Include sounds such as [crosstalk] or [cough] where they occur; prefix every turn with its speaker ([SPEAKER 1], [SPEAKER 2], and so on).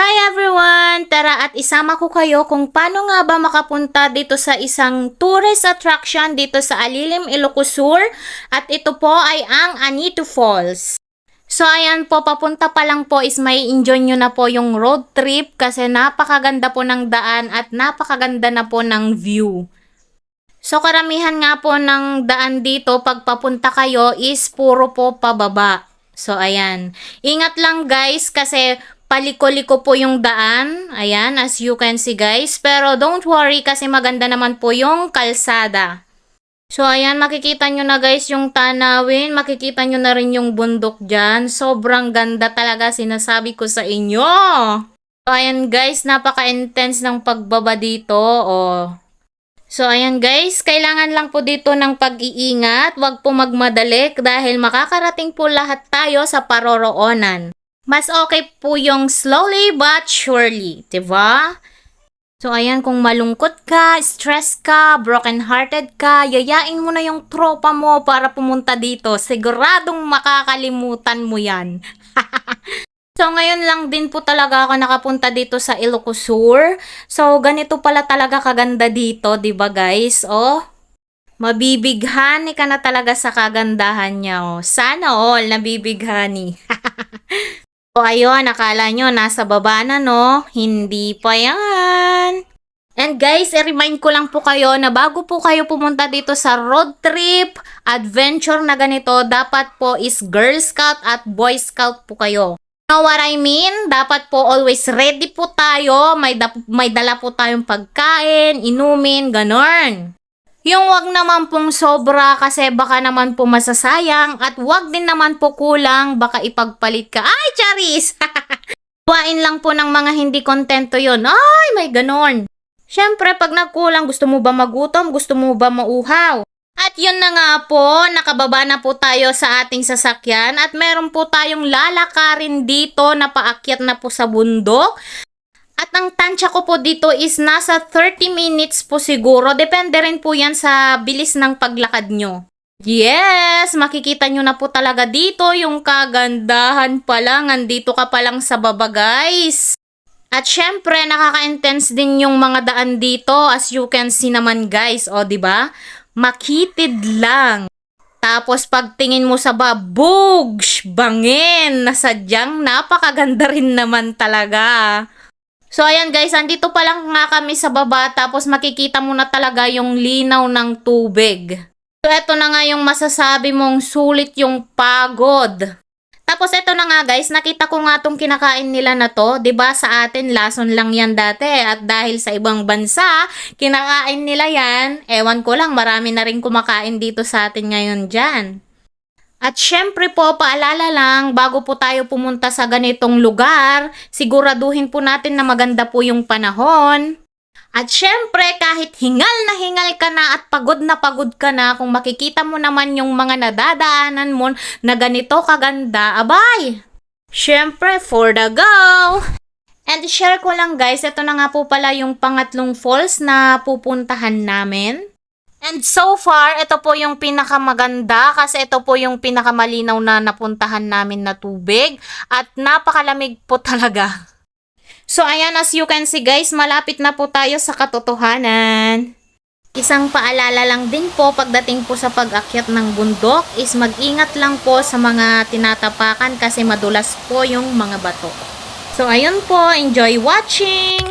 [SPEAKER 1] Hi everyone! Tara at isama ko kayo kung paano nga ba makapunta dito sa isang tourist attraction dito sa Alilim, Ilocosur. At ito po ay ang Anito Falls. So ayan po, papunta pa lang po is may enjoy nyo na po yung road trip kasi napakaganda po ng daan at napakaganda na po ng view. So karamihan nga po ng daan dito pag papunta kayo is puro po pababa. So ayan. Ingat lang guys kasi paliko-liko po yung daan. Ayan, as you can see guys. Pero don't worry kasi maganda naman po yung kalsada. So ayan, makikita nyo na guys yung tanawin. Makikita nyo na rin yung bundok dyan. Sobrang ganda talaga sinasabi ko sa inyo. So ayan guys, napaka-intense ng pagbaba dito. Oh. So ayan guys, kailangan lang po dito ng pag-iingat. Huwag po magmadali dahil makakarating po lahat tayo sa paroroonan. Mas okay po yung slowly but surely, 'di ba? So ayan, kung malungkot ka, stress ka, broken-hearted ka, yayain mo na yung tropa mo para pumunta dito. Siguradong makakalimutan mo yan. [laughs] so ngayon lang din po talaga ako nakapunta dito sa Ilocosur. So ganito pala talaga kaganda dito, 'di ba guys? Oh, mabibighani ka na talaga sa kagandahan niya. Oh. Sana all nabibighani. [laughs] O ayun, akala nyo nasa baba na no? Hindi pa yan. And guys, i-remind ko lang po kayo na bago po kayo pumunta dito sa road trip, adventure na ganito, dapat po is Girl Scout at Boy Scout po kayo. Know what I mean? Dapat po always ready po tayo, may, da- may dala po tayong pagkain, inumin, ganon. Yung wag naman pong sobra kasi baka naman po masasayang at wag din naman po kulang baka ipagpalit ka. Ay, Charis! [laughs] Kuhain lang po ng mga hindi kontento yon. Ay, may ganon. Siyempre, pag nagkulang, gusto mo ba magutom? Gusto mo ba mauhaw? At yun na nga po, nakababa na po tayo sa ating sasakyan at meron po tayong lalakarin dito na paakyat na po sa bundok. At ang tansya ko po dito is nasa 30 minutes po siguro. Depende rin po yan sa bilis ng paglakad nyo. Yes! Makikita nyo na po talaga dito yung kagandahan pa lang. Andito ka pa lang sa baba guys. At syempre, nakaka-intense din yung mga daan dito as you can see naman guys. O, ba? Makitid lang. Tapos pagtingin mo sa babugs, bangin, na sadyang napakaganda rin naman talaga. So ayan guys, andito pa lang nga kami sa baba tapos makikita mo na talaga yung linaw ng tubig. So eto na nga yung masasabi mong sulit yung pagod. Tapos eto na nga guys, nakita ko nga tong kinakain nila na to, 'di ba sa atin lason lang yan dati at dahil sa ibang bansa, kinakain nila yan. Ewan ko lang, marami na rin kumakain dito sa atin ngayon diyan. At syempre po, paalala lang, bago po tayo pumunta sa ganitong lugar, siguraduhin po natin na maganda po yung panahon. At syempre, kahit hingal na hingal ka na at pagod na pagod ka na, kung makikita mo naman yung mga nadadaanan mo na ganito kaganda, abay! Syempre, for the go! And share ko lang guys, ito na nga po pala yung pangatlong falls na pupuntahan namin. And so far, ito po yung pinakamaganda kasi ito po yung pinakamalinaw na napuntahan namin na tubig at napakalamig po [laughs] talaga. So ayan, as you can see guys, malapit na po tayo sa katotohanan. Isang paalala lang din po pagdating po sa pag-akyat ng bundok is mag-ingat lang po sa mga tinatapakan kasi madulas po yung mga bato. So ayun po, enjoy watching!